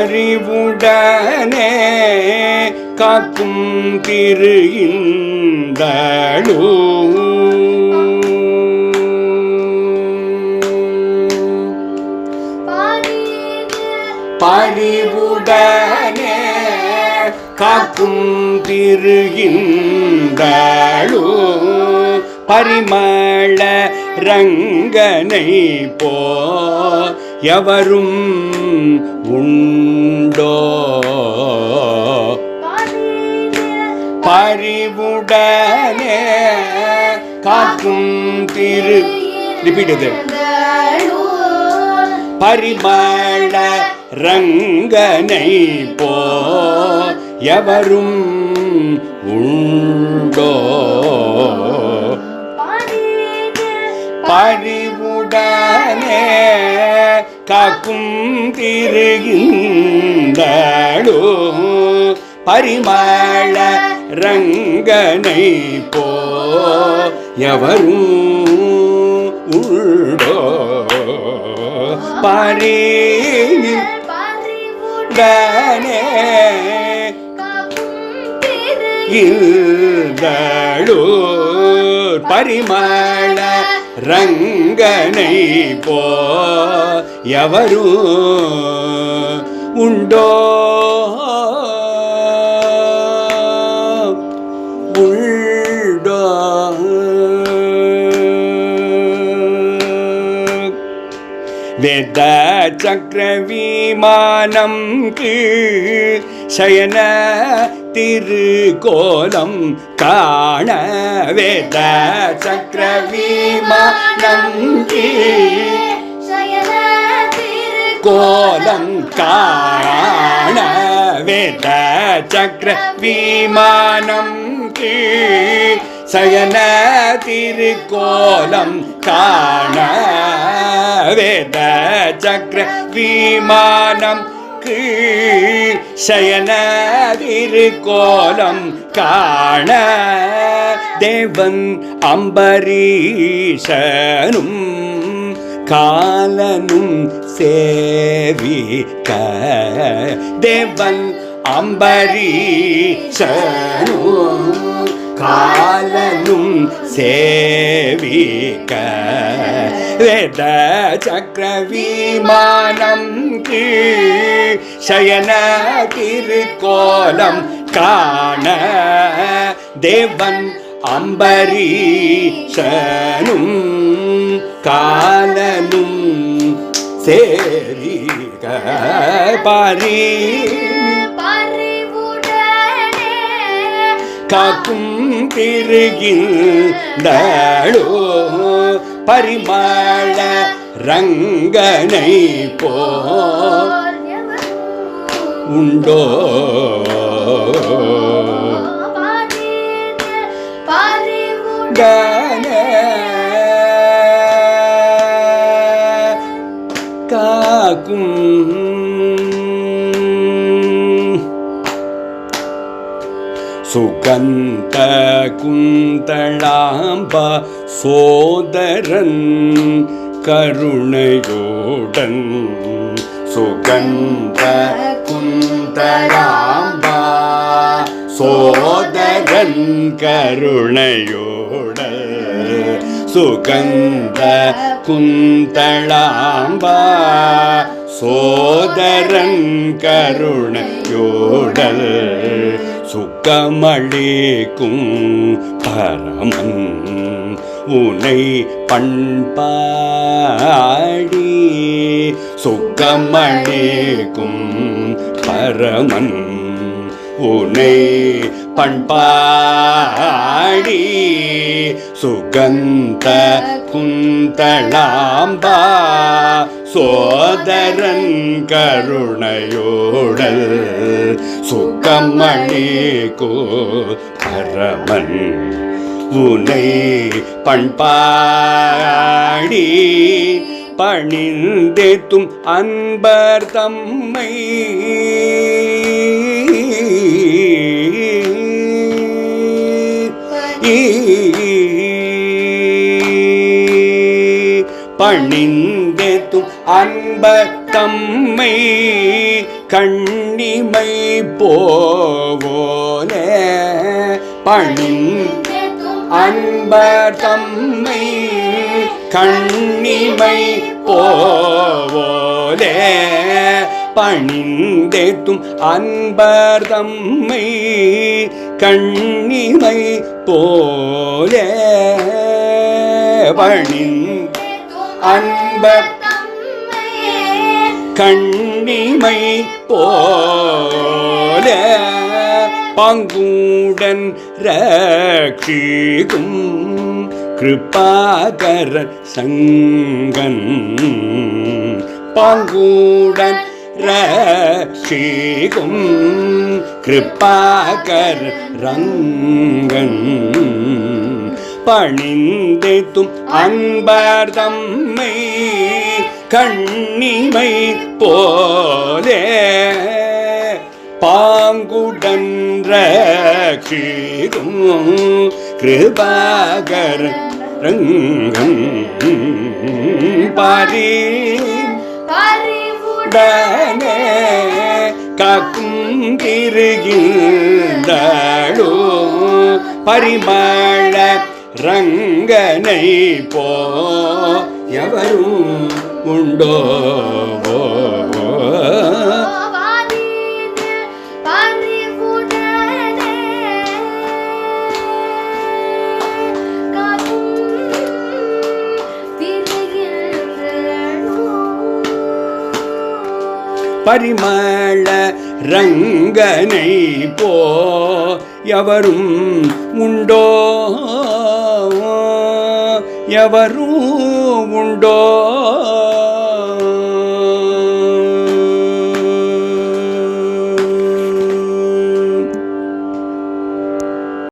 அறிவுடனே காக்கும் திரு இந்தளூ பறிவுடனே காக்கும் திரு இந்தளூ பரிமள ரங்கனை போ எவரும் உண்டோ? பறிவுடனே காக்கும் திரு ரிப்பீட் இது பரிமள ரங்கனை போ எவரும் உண்டோ? பறிவுடனே காக்கும் திருகின்றோ பரிமள ரங்கனை போ எவரும் உண்டோ? பறிவுடனே இல்லூர் பரிமள ரங்கனை போ எவரும் உண்டோ? உண்டோ? வேத சக்கர விமானம் கீழ் சயன திருக்கோலம் காண வேத சக்கர விமானம் கீழ் கோலம் காண வேத சக்கர விமானம் சயன திருக்கோலம் காண வேத சக்கர விமானம் கீழ் சயன திருக்கோலம் காண தேவன் அம்பரீஷனும் காலனும் சேவிக்க தேவன் அம்பரீஷனும் காலனும் சேவிக்க. வேத சக்கர விமானம் சயன திருக்கோலம் காண. தேவன் அம்பரீஷனும் காலனும் சேரிக பாரி காக்கும் திருகின்றோ பரிமாள ரங்கனை போ உண்டோ காக்கும் சுகந்த குந்தளாம்ப சோதரன் கருணையோடன். சுகந்த குந்தளாம்ப சோதரன் கருணையோடல் சுகந்த குந்தளாம்ப சோதரன் கருணையோடல் சுக்கமளிக்கும் பரமன் உனை பண்பாடி. சுக்கமளிக்கும் பரமன் உனை பண்பாடி. சுகந்த குந்தளாம்பா சோதரன் கருணையோடல் சுக்கமணிகோ பரமன் உனை பண்பாடி பணிந்தேத்தும் அன்பர் தம்மை. பணிந்தேத்தும் அன்ப தம்மை கண்ணிமை போவோலே பணி அன்பர் தம்மை கண்ணிமை போவோலே பணிந்தேத்தும் அன்பர் தம்மை கண்ணிமை போலே பணின் அன்பர் கண்ணிமை போல பங்குடன் ரட்சிக்கும் கிருபாகர சங்கன் பங்குடன் ரட்சிக்கும் கிருபாகர ரங்கன் பணிந்தேத்தும் அன்பர் தம்மை கண்ணிமை போலே பாங்குடன் ரட்சிக்கும் கிருபாகர ரங்கன் பாரி உடனே காக்கும் திருகின்றோ பரிமள ரங்கனை போ எவரும் உண்டோ பரிமள ரங்கனை போ எவரும் உண்டோ எவரும் உண்டோ